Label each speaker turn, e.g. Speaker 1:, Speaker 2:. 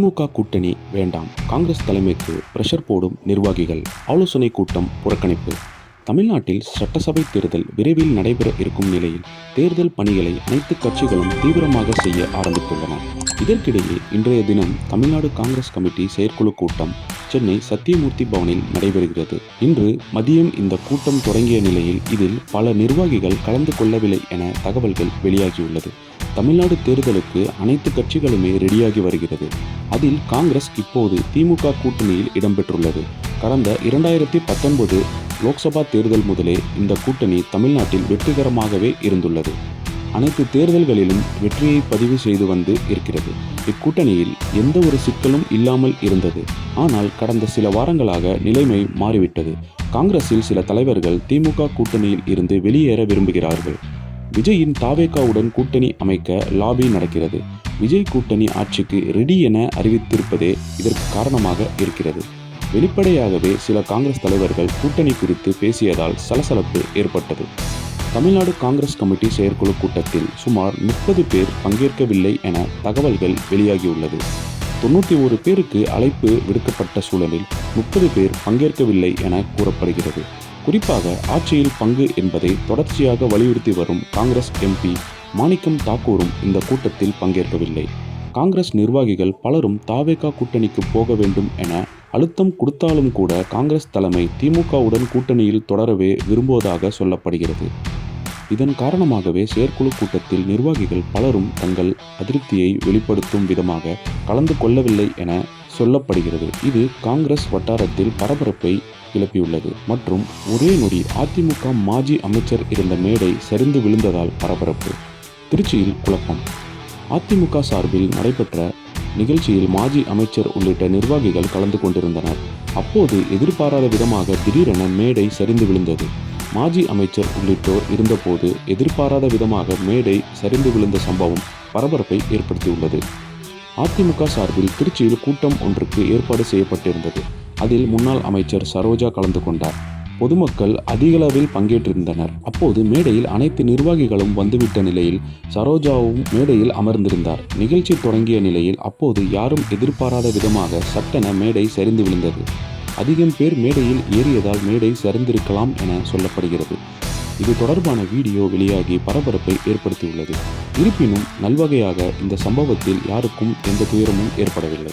Speaker 1: திமுக கூட்டணி வேண்டாம். காங்கிரஸ் தலைமைக்கு பிரஷர் போடும் நிர்வாகிகள். ஆலோசனை கூட்டம் புறக்கணிப்பு. தமிழ்நாட்டில் சட்டசபை தேர்தல் விரைவில் நடைபெற இருக்கும் நிலையில் தேர்தல் பணிகளை அனைத்து கட்சிகளும் தீவிரமாக செய்ய ஆரம்பித்துள்ளன. இதற்கிடையே இன்றைய தினம் தமிழ்நாடு காங்கிரஸ் கமிட்டி செயற்குழு கூட்டம் சென்னை சத்தியமூர்த்தி பவனில் நடைபெறுகிறது. இன்று மதியம் இந்த கூட்டம் தொடங்கிய நிலையில் இதில் பல நிர்வாகிகள் கலந்து கொள்ளவில்லை என தகவல்கள் வெளியாகியுள்ளது. தமிழ்நாடு தேர்தலுக்கு அனைத்து கட்சிகளுமே ரெடியாகி வருகிறது. அதில் காங்கிரஸ் இப்போது திமுக கூட்டணியில் இடம்பெற்றுள்ளது. கடந்த இரண்டாயிரத்தி பத்தொன்பது லோக்சபா தேர்தல் முதலே இந்த கூட்டணி தமிழ்நாட்டில் வெற்றிகரமாகவே இருந்துள்ளது. அனைத்து தேர்தல்களிலும் வெற்றியை பதிவு செய்து வந்து இருக்கிறது. இக்கூட்டணியில் எந்த ஒரு சிக்கலும் இல்லாமல் இருந்தது. ஆனால் கடந்த சில வாரங்களாக நிலைமை மாறிவிட்டது. காங்கிரஸில் சில தலைவர்கள் திமுக கூட்டணியில் இருந்து வெளியேற விரும்புகிறார்கள். விஜயின் தாவேகாவுடன் கூட்டணி அமைக்க லாபி நடக்கிறது. விஜய் கூட்டணி ஆட்சிக்கு ரெடி என அறிவித்திருப்பதே இதற்கு காரணமாக இருக்கிறது. வெளிப்படையாகவே சில காங்கிரஸ் தலைவர்கள் கூட்டணி குறித்து பேசியதால் சலசலப்பு ஏற்பட்டது. தமிழ்நாடு காங்கிரஸ் கமிட்டி செயற்குழு கூட்டத்தில் சுமார் முப்பது பேர் பங்கேற்கவில்லை என தகவல்கள் வெளியாகியுள்ளது. தொண்ணூற்றி ஒரு பேருக்கு அழைப்பு விடுக்கப்பட்ட சூழலில் முப்பது பேர் பங்கேற்கவில்லை என கூறப்படுகிறது. குறிப்பாக ஆட்சியில் பங்கு என்பதை தொடர்ச்சியாக வலியுறுத்தி வரும் காங்கிரஸ் எம்பி மாணிக்கம் தாக்கூரும் இந்த கூட்டத்தில் பங்கேற்கவில்லை. காங்கிரஸ் நிர்வாகிகள் பலரும் தாவேகா கூட்டணிக்கு போக வேண்டும் என அழுத்தம் கொடுத்தாலும் கூட காங்கிரஸ் தலைமை திமுகவுடன் கூட்டணியில் தொடரவே விரும்புவதாக சொல்லப்படுகிறது. இதன் காரணமாகவே செயற்குழு கூட்டத்தில் நிர்வாகிகள் பலரும் தங்கள் அதிருப்தியை வெளிப்படுத்தும் விதமாக கலந்து கொள்ளவில்லை என சொல்லப்படுகிறது. இது காங்கிரஸ் வட்டாரத்தில் பரபரப்பை கிளப்பியுள்ளது. மற்றும் ஒரே நொடி அதிமுக மாஜி அமைச்சர் இருந்த மேடை சரிந்து விழுந்ததால் பரபரப்பு. திருச்சியில் குழப்பம். அதிமுக சார்பில் நடைபெற்ற நிகழ்ச்சியில் மாஜி அமைச்சர் உள்ளிட்ட நிர்வாகிகள் கலந்து கொண்டிருந்தனர். அப்போது எதிர்பாராத விதமாக திடீரென மேடை சரிந்து விழுந்தது. மாஜி அமைச்சர் உள்ளிட்டோர் இருந்தபோது எதிர்பாராத விதமாக மேடை சரிந்து விழுந்த சம்பவம் பரபரப்பை ஏற்படுத்தியுள்ளது. அதிமுக சார்பில் திருச்சியில் கூட்டம் ஒன்றுக்கு ஏற்பாடு செய்யப்பட்டிருந்தது. அதில் முன்னாள் அமைச்சர் சரோஜா கலந்து கொண்டார். பொதுமக்கள் அதிகளவில் பங்கேற்றிருந்தனர். அப்போது மேடையில் அனைத்து நிர்வாகிகளும் வந்துவிட்ட நிலையில் சரோஜாவும் மேடையில் அமர்ந்திருந்தார். நிகழ்ச்சி தொடங்கிய நிலையில் அப்போது யாரும் எதிர்பாராத விதமாக சட்டென மேடை சரிந்து விழுந்தது. அதிகம் பேர் மேடையில் ஏறியதால் மேடை சரிந்திருக்கலாம் என சொல்லப்படுகிறது. இது தொடர்பான வீடியோ வெளியாகி பரபரப்பை ஏற்படுத்தியுள்ளது. இருப்பினும் நல்வகையாக இந்த சம்பவத்தில் யாருக்கும் எந்த துயரமும் ஏற்படவில்லை.